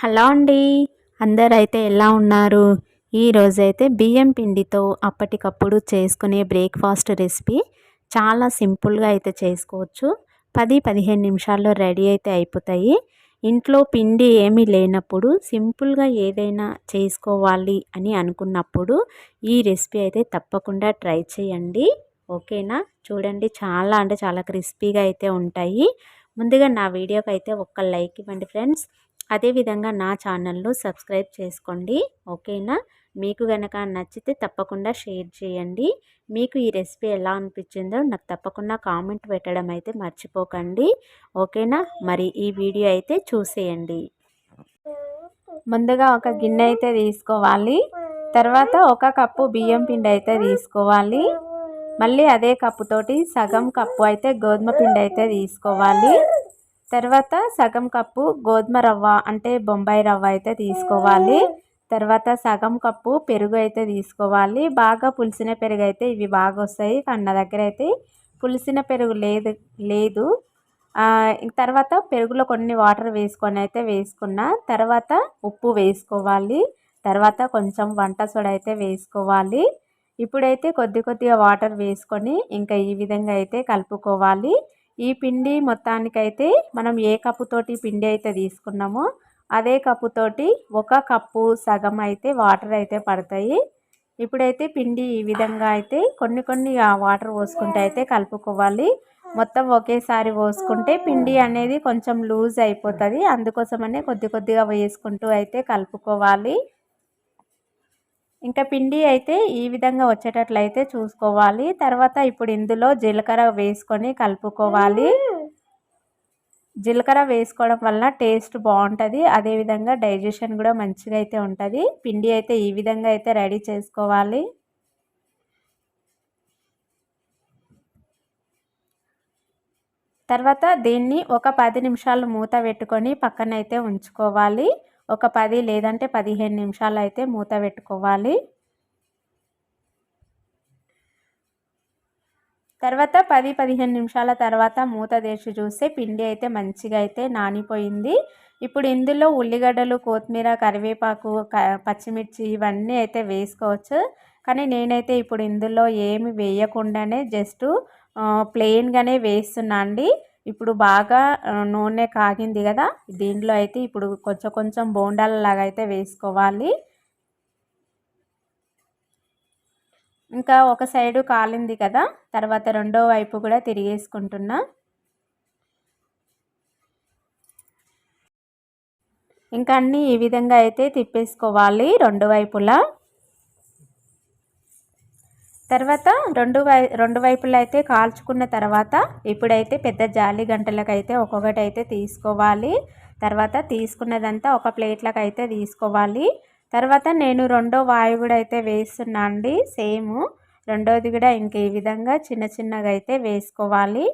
Hello అండి. అందరైతే ఎలా ఉన్నారు? ఈరోజైతే బియ్యం పిండితో అప్పటికప్పుడు చేసుకునే బ్రేక్ఫాస్ట్ రెసిపీ చాలా సింపుల్గా అయితే చేసుకోవచ్చు. పది పదిహేను నిమిషాల్లో రెడీ అయితే అయిపోతాయి. ఇంట్లో పిండి ఏమీ లేనప్పుడు సింపుల్గా ఏదైనా చేసుకోవాలి అని అనుకున్నప్పుడు ఈ రెసిపీ అయితే తప్పకుండా ట్రై చేయండి. ఓకేనా? చూడండి చాలా అంటే చాలా క్రిస్పీగా అయితే ఉంటాయి. ముందుగా నా వీడియోకి అయితే ఒక్క లైక్ ఇవ్వండి ఫ్రెండ్స్. అదేవిధంగా నా ఛానల్ను సబ్స్క్రైబ్ చేసుకోండి. ఓకేనా? మీకు కనుక నచ్చితే తప్పకుండా షేర్ చేయండి. మీకు ఈ రెసిపీ ఎలా అనిపించిందో నాకు తప్పకుండా కామెంట్ పెట్టడం అయితే మర్చిపోకండి. ఓకేనా? మరి ఈ వీడియో అయితే చూసేయండి. ముందుగా ఒక గిన్నె అయితే తీసుకోవాలి. తర్వాత ఒక కప్పు బియ్యం పిండి అయితే తీసుకోవాలి. మళ్ళీ అదే కప్పుతోటి సగం కప్పు అయితే గోధుమ పిండి అయితే తీసుకోవాలి. తర్వాత సగం కప్పు గోధుమ రవ్వ అంటే బొంబాయి రవ్వ అయితే తీసుకోవాలి. తర్వాత సగం కప్పు పెరుగు అయితే తీసుకోవాలి. బాగా పులిసిన పెరుగు అయితే ఇవి బాగా వస్తాయి. కన్న దగ్గర అయితే పులిసిన పెరుగు లేదు లేదు. తర్వాత పెరుగులో కొన్ని వాటర్ వేసుకొని అయితే వేసుకున్న తర్వాత ఉప్పు వేసుకోవాలి. తర్వాత కొంచెం వంట సోడ అయితే వేసుకోవాలి. ఇప్పుడైతే కొద్ది కొద్దిగా వాటర్ వేసుకొని ఇంకా ఈ విధంగా అయితే కలుపుకోవాలి. ఈ పిండి మొత్తానికైతే మనం ఏ కప్పుతోటి పిండి అయితే తీసుకున్నామో అదే కప్పుతోటి ఒక కప్పు సగం అయితే వాటర్ అయితే పడతాయి. ఇప్పుడైతే పిండి ఈ విధంగా అయితే కొన్ని కొన్ని వాటర్ పోసుకుంటే అయితే కలుపుకోవాలి. మొత్తం ఒకేసారి పోసుకుంటే పిండి అనేది కొంచెం లూజ్ అయిపోతుంది. అందుకోసమనే కొద్ది కొద్దిగా వేసుకుంటూ అయితే కలుపుకోవాలి. ఇంకా పిండి అయితే ఈ విధంగా వచ్చేటట్లయితే చూసుకోవాలి. తర్వాత ఇప్పుడు ఇందులో జీలకర్ర వేసుకొని కలుపుకోవాలి. జీలకర్ర వేసుకోవడం వల్ల టేస్ట్ బాగుంటుంది. అదేవిధంగా డైజెషన్ కూడా మంచిగా అయితే ఉంటుంది. పిండి అయితే ఈ విధంగా అయితే రెడీ చేసుకోవాలి. తర్వాత దీన్ని ఒక పది నిమిషాలు మూత పెట్టుకొని పక్కనైతే ఉంచుకోవాలి. ఒక పది లేదంటే పదిహేను నిమిషాలు అయితే మూత పెట్టుకోవాలి. తర్వాత పది పదిహేను నిమిషాల తర్వాత మూత తెరిచి చూస్తే పిండి అయితే మంచిగా అయితే నానిపోయింది. ఇప్పుడు ఇందులో ఉల్లిగడ్డలు కొత్తిమీర కరివేపాకు పచ్చిమిర్చి ఇవన్నీ అయితే వేసుకోవచ్చు. కానీ నేనైతే ఇప్పుడు ఇందులో ఏమి వేయకుండానే జస్ట్ ప్లెయిన్గానే వేస్తున్నా అండి. ఇప్పుడు బాగా నూనె కాగింది కదా? దీంట్లో అయితే ఇప్పుడు కొంచెం కొంచెం బోండాలలాగా అయితే వేసుకోవాలి. ఇంకా ఒక సైడు కాలింది కదా? తర్వాత రెండో వైపు కూడా తిరిగేసుకుంటున్నా. ఇంకా అన్నీ ఈ విధంగా అయితే తిప్పేసుకోవాలి రెండు వైపులా. తర్వాత రెండు వై రెండు వైపులు అయితే కాల్చుకున్న తర్వాత ఇప్పుడైతే పెద్ద జాలి గంటలకు అయితే ఒక్కొక్కటి అయితే తీసుకోవాలి. తర్వాత తీసుకున్నదంతా ఒక ప్లేట్లకు అయితే తీసుకోవాలి. తర్వాత నేను రెండో వాయు కూడా అయితే వేస్తున్నా అండి సేమ్. రెండోది కూడా ఇంక ఈ విధంగా చిన్న చిన్నగా అయితే వేసుకోవాలి.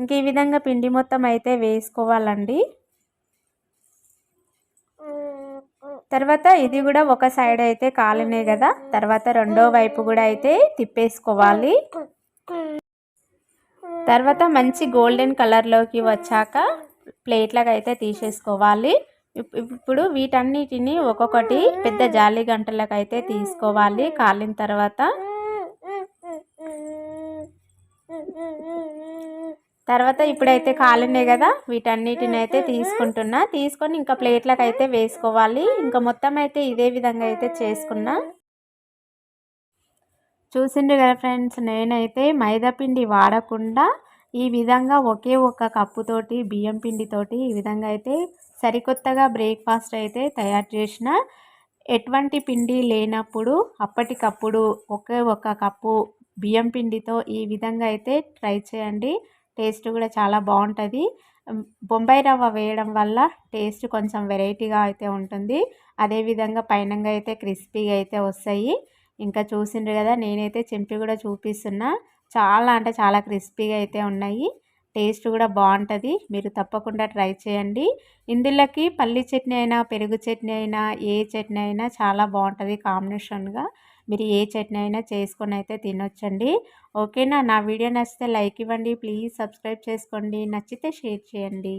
ఇంక ఈ విధంగా పిండి మొత్తం అయితే వేసుకోవాలండి. తర్వాత ఇది కూడా ఒక సైడ్ అయితే కాలనే కదా. తర్వాత రెండో వైపు కూడా అయితే తిప్పేసుకోవాలి. తర్వాత మంచి గోల్డెన్ కలర్లోకి వచ్చాక ప్లేట్లకు అయితే తీసేసుకోవాలి. ఇప్పుడు వీటన్నిటిని ఒక్కొక్కటి పెద్ద జాలి గంటలకు అయితే తీసుకోవాలి. కాలిన తర్వాత తర్వాత ఇప్పుడైతే కాలినే కదా వీటన్నిటిని అయితే తీసుకుంటున్నా. తీసుకొని ఇంకా ప్లేట్లకు అయితే వేసుకోవాలి. ఇంకా మొత్తం అయితే ఇదే విధంగా అయితే చేసుకున్నా. చూసిండు కదా ఫ్రెండ్స్ నేనైతే మైదాపిండి వాడకుండా ఈ విధంగా ఒకే ఒక కప్పుతోటి బియ్యం పిండితోటి ఈ విధంగా అయితే సరికొత్తగా బ్రేక్ఫాస్ట్ అయితే తయారు చేసిన. ఎటువంటి పిండి లేనప్పుడు అప్పటికప్పుడు ఒకే ఒక కప్పు బియ్యం పిండితో ఈ విధంగా అయితే ట్రై చేయండి. టేస్ట్ కూడా చాలా బాగుంటుంది. బొంబాయి రవ్వ వేయడం వల్ల టేస్ట్ కొంచెం వెరైటీగా అయితే ఉంటుంది. అదేవిధంగా పైనంగా అయితే క్రిస్పీగా అయితే వస్తాయి. ఇంకా చూసిండ్రు కదా నేనైతే చెంపి కూడా చూపిస్తున్నా. చాలా అంటే చాలా క్రిస్పీగా అయితే ఉన్నాయి. టేస్ట్ కూడా బాగుంటుంది. మీరు తప్పకుండా ట్రై చేయండి. ఇందులోకి పల్లి చట్నీ అయినా పెరుగు చట్నీ అయినా ఏ చట్నీ అయినా చాలా బాగుంటుంది కాంబినేషన్గా మీరు ఏ చట్నీ అయినా చేసుకొని అయితే తినొచ్చండి. ఓకేనా? నా వీడియో నచ్చితే లైక్ ఇవ్వండి. ప్లీజ్ సబ్స్క్రైబ్ చేసుకోండి. నచ్చితే షేర్ చేయండి.